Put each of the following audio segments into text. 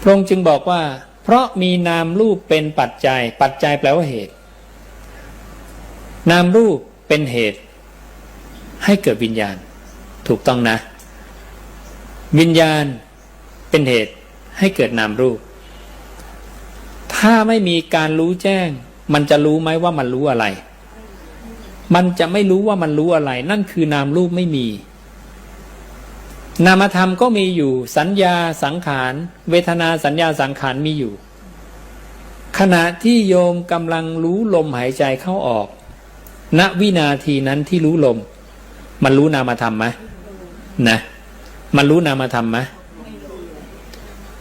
พระองค์จึงบอกว่า เพราะมีนามรูปเป็นปัจจัย ปัจจัยแปลว่าเหตุ นามรูปเป็นเหตุ ให้เกิดวิญญาณ ถูกต้องนะ วิญญาณเป็นเหตุให้เกิดนามรูป ถ้าไม่มีการรู้แจ้ง มันจะรู้ไหมว่ามันรู้อะไร มันจะไม่รู้ว่ามันรู้อะไร นั่นคือนามรูปไม่มี นามธรรมก็มีอยู่ สัญญาสังขาร เวทนาสัญญาสังขารมีอยู่ ขณะที่โยมกำลังรู้ลมหายใจเข้าออก ณวินาทีนั้นที่รู้ลม มันรู้นามธรรมไหมนะ มันรู้นามธรรมไหม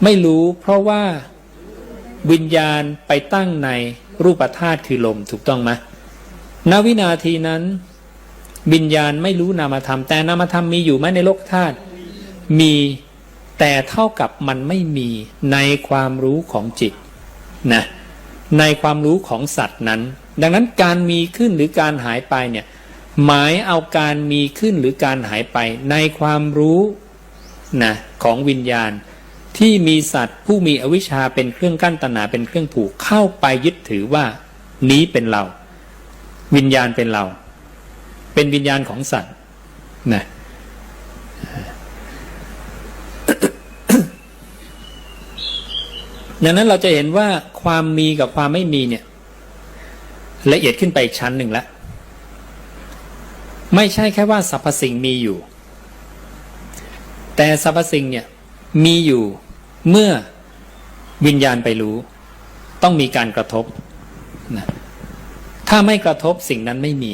ไม่รู้เพราะว่าวิญญาณไปตั้งในรูปธาตุคือลมถูกต้องไหมณวินาทีนั้น วิญญาณไม่รู้นามธรรม แต่นามธรรมมีอยู่ไหมในโลกธาตุ มีแต่เท่ากับมันไม่มีในความรู้ของจิตนะในความรู้ของสัตว์นั้น ดังนั้นการมีขึ้นหรือการหายไปเนี่ยหมายเอาการมีขึ้นหรือการหายไปในความรู้นะของวิญญาณ ที่มีสัตว์ผู้มีอวิชชาเป็นเครื่องกั้นตนาเป็นเครื่องผูกเข้าไปยึดถือว่า นี้เป็นเรา วิญญาณเป็นเรา เป็นวิญญาณของสัตว์นะ ดังนั้นเราจะเห็นว่าความมีกับความไม่มีเนี่ย ละเอียดขึ้นไปอีกชั้นหนึ่งแล้วไม่ใช่แค่ว่าสรรพสิ่งมีอยู่ แต่สรรพสิ่งเนี่ยมีอยู่เมื่อวิญญาณไปรู้ ต้องมีการกระทบนะถ้าไม่กระทบสิ่งนั้นไม่มี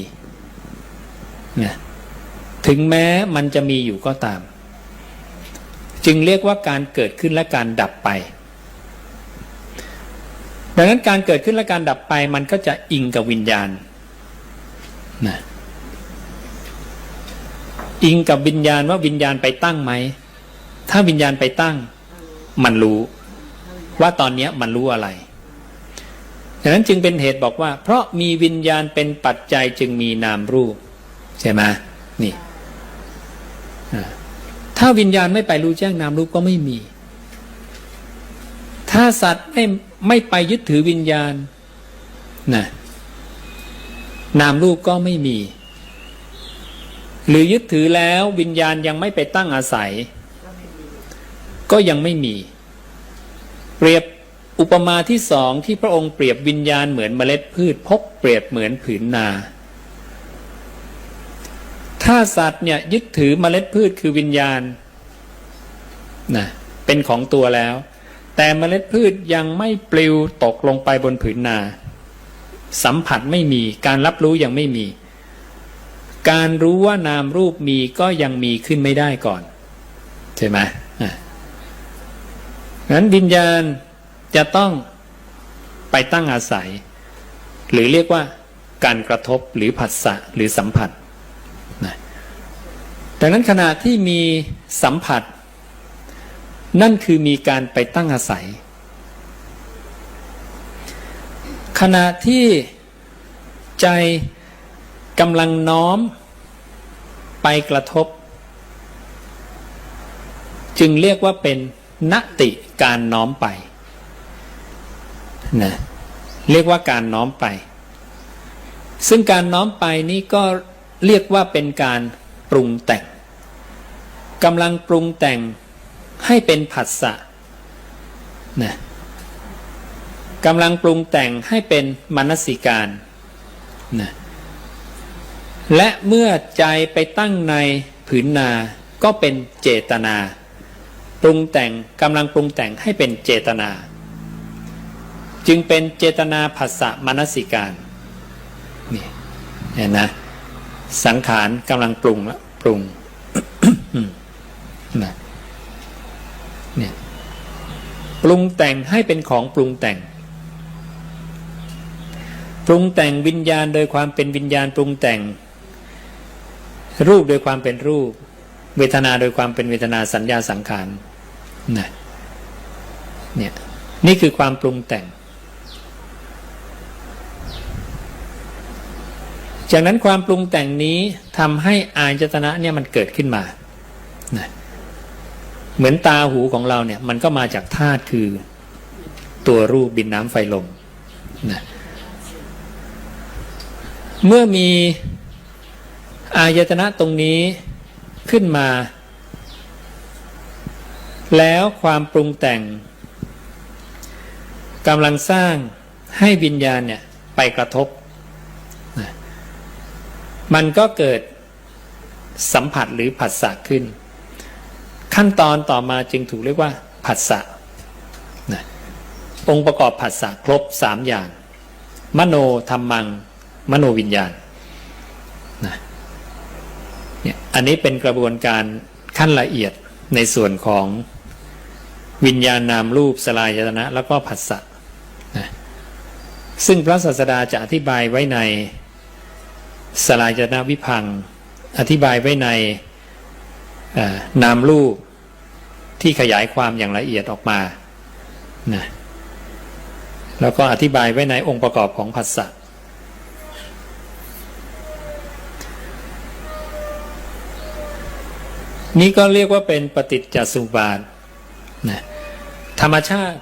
นะถึงแม้มันจะมีอยู่ก็ตาม จึงเรียกว่าการเกิดขึ้นและการดับไป ดังนั้นการเกิดขึ้นและการดับไปมันก็จะอิงกับวิญญาณนะอิงกับวิญญาณว่าวิญญาณไปตั้งไหม ถ้าวิญญาณไปตั้ง มันรู้ ว่าตอนนี้มันรู้อะไรดังนั้นจึงเป็นเหตุบอกว่า เพราะมีวิญญาณเป็นปัจจัยจึงมีนามรูป ใช่ไหมนี่ถ้าวิญญาณไม่ไปรู้แจ้งนามรูปก็ไม่มี ถ้าสัตว์ไม่ ไม่ไปยึดถือวิญญาณนะนามรูปก็ไม่มี หรือยึดถือแล้ววิญญาณยังไม่ไปตั้งอาศัย ก็ยังไม่มี เปรียบอุปมาที่สองที่พระองค์เปรียบวิญญาณเหมือนเมล็ดพืชพกเปรียบเหมือนผืนนา ถ้าสัตว์เนี่ยยึดถือเมล็ดพืชคือวิญญาณนะเป็นของตัวแล้ว แต่เมล็ดพืชยังไม่ปลิวตกลงไปบนผืนนา สัมผัสไม่มีการรับรู้ยังไม่มี การรู้ว่านามรูปมีก็ยังมีขึ้นไม่ได้ก่อน ใช่ไหมอะงั้นวิญญาณจะต้องไปตั้งอาศัย หรือเรียกว่าการกระทบหรือผัสสะหรือสัมผัสดังนั้นขณะที่มีสัมผัส นั่นคือมีการไปตั้งอาศัย ขณะที่ใจกำลังน้อมไปกระทบ จึงเรียกว่าเป็นนติการน้อมไปนะเรียกว่าการน้อมไป ซึ่งการน้อมไปนี้ก็เรียกว่าเป็นการปรุงแต่งกำลังปรุงแต่ง ให้เป็นผัสสะนะกำลังปรุงแต่งให้เป็นมนสิการนะและเมื่อใจไปตั้งในผืนนาก็เป็นเจตนา ปรุงแต่งกำลังปรุงแต่งให้เป็นเจตนา จึงเป็นเจตนาภาษะมนสิการนี่เห็นนะสังขารกำลังปรุงละปรุงนะเนี่ย ปรุงแต่งให้เป็นของปรุงแต่ง ปรุงแต่งวิญญาณโดยความเป็นวิญญาณปรุงแต่ง รูปโดยความเป็นรูป เวทนาโดยความเป็นเวทนาสัญญาสังขารนะเนี่ยนี่คือความปรุงแต่ง จากนั้นความปรุงแต่งนี้ทำให้อายจตนะเนี่ยมันเกิดขึ้นมานะ เหมือนตาหูของเราเนี่ยมันก็มาจากธาตุคือตัวรูปดินน้ำไฟลมนะเมื่อมีอายตนะตรงนี้ขึ้นมา แล้วความปรุงแต่งกำลังสร้างให้วิญญาณเนี่ยไปกระทบนะมันก็เกิดสัมผัสหรือผัสสะขึ้น ขั้นตอนต่อมาจึงถูกเรียกว่าผัสสะนะองค์ประกอบผัสสะครบสามอย่าง มโนธรรมัง มโนวิญญาณนะเนี่ยอันนี้เป็นกระบวนการขั้นละเอียดในส่วนของวิญญาณนามรูปสลายยตนะ แล้วก็ผัสสะนะซึ่งพระศาสดาจะอธิบายไว้ในสลายยตนะวิพัง อธิบายไว้ในนามรูป ที่ขยายความอย่างละเอียดออกมานะแล้วก็อธิบายไว้ในองค์ประกอบของผัสสะนี่ก็เรียกว่าเป็นปฏิจจสุบาทนะธรรมชาติ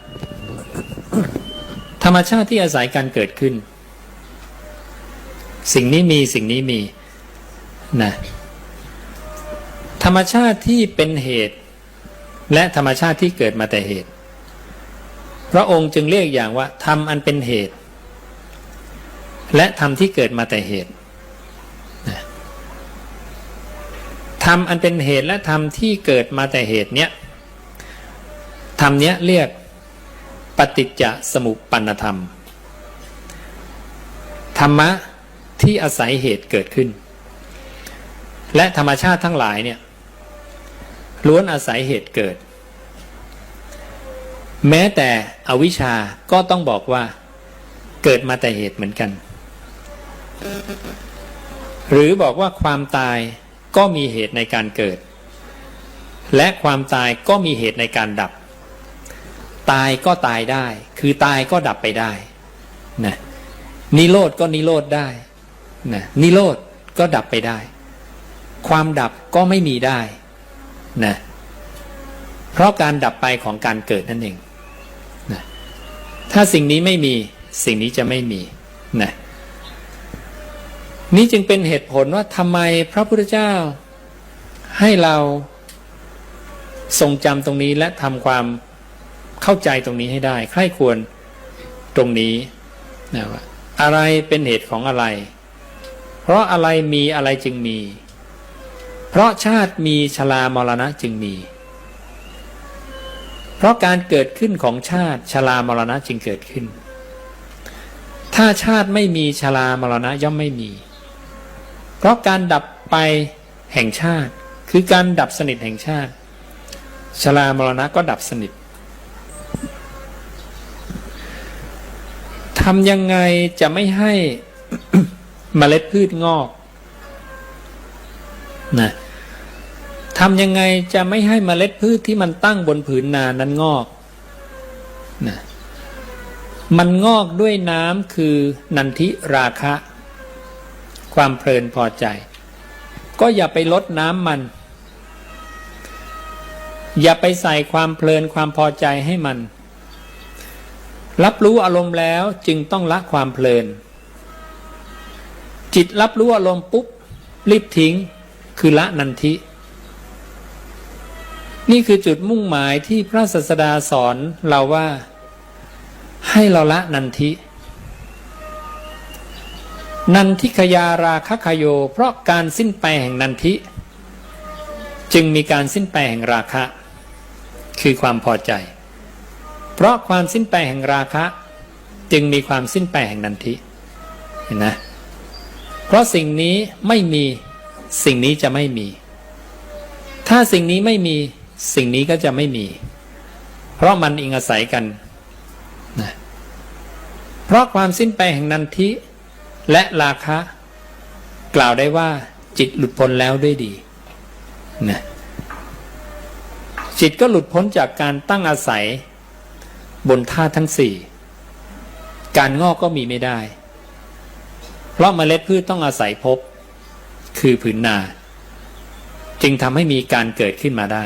ธรรมชาติที่อาศัยการเกิดขึ้น สิ่งนี้มีสิ่งนี้มีนะธรรมชาติที่เป็นเหตุ และธรรมชาติที่เกิดมาแต่เหตุ พระองค์จึงเรียกอย่างว่าธรรมอันเป็นเหตุ และธรรมที่เกิดมาแต่เหตุธรรมอันเป็นเหตุและธรรมที่เกิดมาแต่เหตุเนี้ยธรรมเนี้ยเรียกปฏิจจสมุปปนธรรม ธรรมะที่อาศัยเหตุเกิดขึ้น และธรรมชาติทั้งหลายเนี่ย ล้วนอาศัยเหตุเกิด แม้แต่อวิชชาก็ต้องบอกว่า เกิดมาแต่เหตุเหมือนกัน หรือบอกว่าความตายก็มีเหตุในการเกิด และความตายก็มีเหตุในการดับ ตายก็ตายได้ คือตายก็ดับไปได้นะนิโรธก็นิโรธได้นะนิโรธก็ดับไปได้ ความดับก็ไม่มีได้ นะเพราะการดับไปของการเกิดนั่นเองนะถ้าสิ่งนี้ไม่มีสิ่งนี้จะไม่มีนะนี่จึงเป็นเหตุผลว่าทำไมพระพุทธเจ้าให้เราทรงจำตรงนี้และทำความเข้าใจตรงนี้ให้ได้ใคร่ควรตรงนี้นะว่าอะไรเป็นเหตุของอะไร เพราะอะไรมีอะไรจึงมี เพราะชาติมีชรามรณะจึงมี เพราะการเกิดขึ้นของชาติชรามรณะจึงเกิดขึ้น ถ้าชาติไม่มีชรามรณะย่อมไม่มี เพราะการดับไปแห่งชาติ คือการดับสนิทแห่งชาติชรามรณะก็ดับสนิททำยังไงจะไม่ให้เมล็ดพืชงอกนะ ทำยังไงจะไม่ให้เมล็ดพืชที่มันตั้งบนผืนนานั้นงอกนะมันงอกด้วยน้ำคือนันทิราคะ ความเพลินพอใจ ก็อย่าไปลดน้ำมัน อย่าไปใส่ความเพลินความพอใจให้มัน รับรู้อารมณ์แล้วจึงต้องละความเพลิน จิตรับรู้อารมณ์ปุ๊บรีบทิ้ง คือละนันทิ นี่คือจุดมุ่งหมายที่พระศาสดาสอนเราว่าให้เราละนันทิ นันทิขยาราคะขโย เพราะการสิ้นไปแห่งนันทิ จึงมีการสิ้นไปแห่งราคะ คือความพอใจ เพราะความสิ้นไปแห่งราคะ จึงมีความสิ้นไปแห่งนันทิเห็นไหมเพราะสิ่งนี้ไม่มีสิ่งนี้จะไม่มี ถ้าสิ่งนี้ไม่มี สิ่งนี้ก็จะไม่มี เพราะมันอิงอาศัยกันนะเพราะความสิ้นไปแห่งนันทิ และราคะ กล่าวได้ว่า จิตหลุดพ้นแล้วด้วยดีนะจิตก็หลุดพ้นจากการตั้งอาศัย บนธาตุทั้งสี่การงอกก็มีไม่ได้ เพราะเมล็ดพืชต้องอาศัยพบ คือผืนนา จึงทำให้มีการเกิดขึ้นมาได้